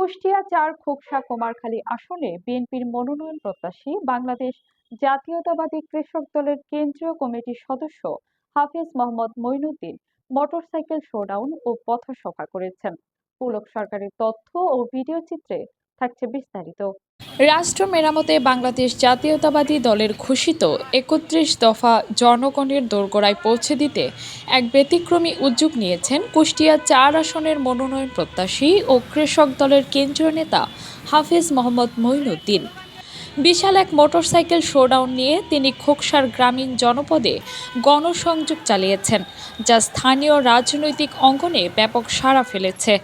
কুষ্টিয়া চার খোকসা কুমারখালী আসনে বিএনপির মনোনয়ন প্রত্যাশী বাংলাদেশ জাতীয়তাবাদী কৃষক দলের কেন্দ্রীয় কমিটির সদস্য হাফিজ মোহাম্মদ মঈনুদ্দিন মোটরসাইকেল শোডাউন ও পথসভা করেছেন। পুলক সরকারের তথ্য ও ভিডিও চিত্রে থাকছে বিস্তারিত। রাষ্ট্র মেরামতে বাংলাদেশ জাতীয়তাবাদী দলের ঘোষিত একত্রিশ দফা জনগণের দোরগোড়ায় পৌঁছে দিতে এক ব্যতিক্রমী উদ্যোগ নিয়েছেন কুষ্টিয়া চার আসনের মনোনয়ন প্রত্যাশী ও কৃষক দলের কেন্দ্রীয় নেতা হাফিজ মোহাম্মদ মঈনুদ্দিন। বিশাল এক মোটরসাইকেল শোডাউন নিয়ে তিনি খোকসার গ্রামীণ জনপদে গণসংযোগ চালিয়েছেন, যা স্থানীয় রাজনৈতিক অঙ্গনে ব্যাপক সাড়া ফেলেছে।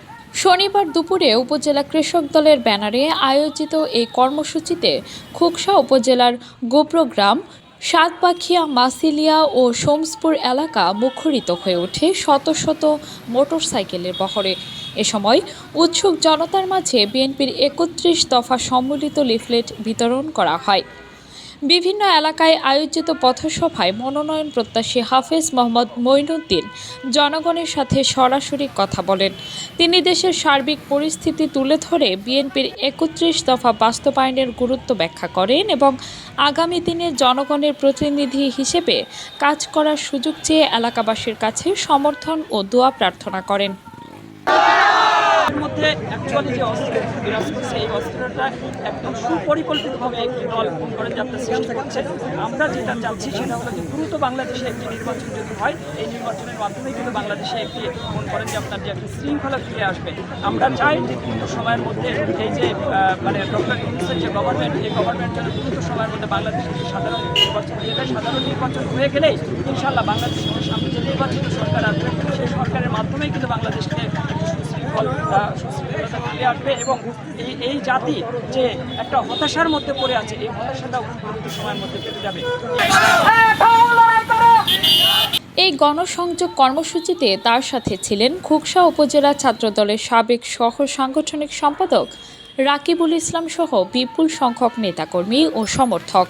শনিবার দুপুরে উপজেলা কৃষক দলের ব্যানারে আয়োজিত এই কর্মসূচিতে খোকসা উপজেলার গোপ্রগ্রাম সাতপাখিয়া মাসিলিয়া ও সোমসপুর এলাকা মুখরিত হয়ে ওঠে শত শত মোটরসাইকেলের বহরে। এ সময় উৎসুক জনতার মাঝে বিএনপির একত্রিশ দফা সম্মিলিত লিফলেট বিতরণ করা হয়। বিভিন্ন এলাকায় আয়োজিত পথসভায় মনোনয়ন প্রত্যাশী হাফেজ মোহাম্মদ মঈনুদ্দিন জনগণের সাথে সরাসরি কথা বলেন। তিনি দেশের সার্বিক পরিস্থিতি তুলে ধরে বিএনপির একত্রিশ দফা বাস্তবায়নের গুরুত্ব ব্যাখ্যা করেন এবং আগামী দিনে জনগণের প্রতিনিধি হিসেবে কাজ করার সুযোগ চেয়ে এলাকাবাসীর কাছে সমর্থন ও দোয়া প্রার্থনা করেন। এর মধ্যে অ্যাকচুয়ালি যে অস্থিরতা বিরাজ করছে এই অস্থিরতা একদম সুপরিকল্পিতভাবে একটি দল ফোন করে যাত্রা সৃষ্টি করছে। আমরা যেটা চাচ্ছি সেটা হলো যে দ্রুত বাংলাদেশে একটি নির্বাচন যদি হয়, এই নির্বাচনের মাধ্যমে কিন্তু বাংলাদেশে একটি মন করেন যে আপনার যে একটি শৃঙ্খলা ফিরে আসবে। আমরা চাই যে দ্রুত সময়ের মধ্যে এই যে মানে ডক্টর ইউনুসের যে গভর্নমেন্ট এই গভর্নমেন্ট যেন দ্রুত সময়ের মধ্যে বাংলাদেশে সাধারণ নির্বাচন দিয়ে দেয় সাধারণ নির্বাচন হয়ে গেলেই ইনশাল্লাহ বাংলাদেশের সামনে যে নির্বাচিত সরকার আসবে আসবে এবং এই এই জাতি যে একটা হতাশার মধ্যে পড়ে আছে, এই হতাশাটা পরবর্তী সময়ের মধ্যে পেতে যাবে। এই গণসংযোগ কর্মসূচিতে তার সাথে ছিলেন খোকসা উপজেলা ছাত্রদলের সাবেক সহ সাংগঠনিক সম্পাদক রাকিবুল ইসলাম সহ বিপুল সংখ্যক নেতাকর্মী ও সমর্থক।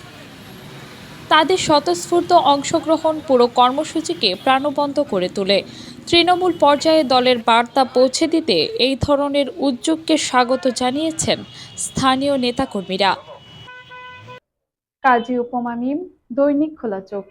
তাদের স্বতঃস্ফূর্ত অংশগ্রহণ পুরো কর্মসূচিকে প্রাণবন্ত করে তোলে। তৃণমূল পর্যায়ে দলের বার্তা পৌঁছে দিতে এই ধরনের উদ্যোগকে স্বাগত জানিয়েছেন স্থানীয় নেতাকর্মীরা। কাজী উপমা মিম, দৈনিক খোলা চোখ।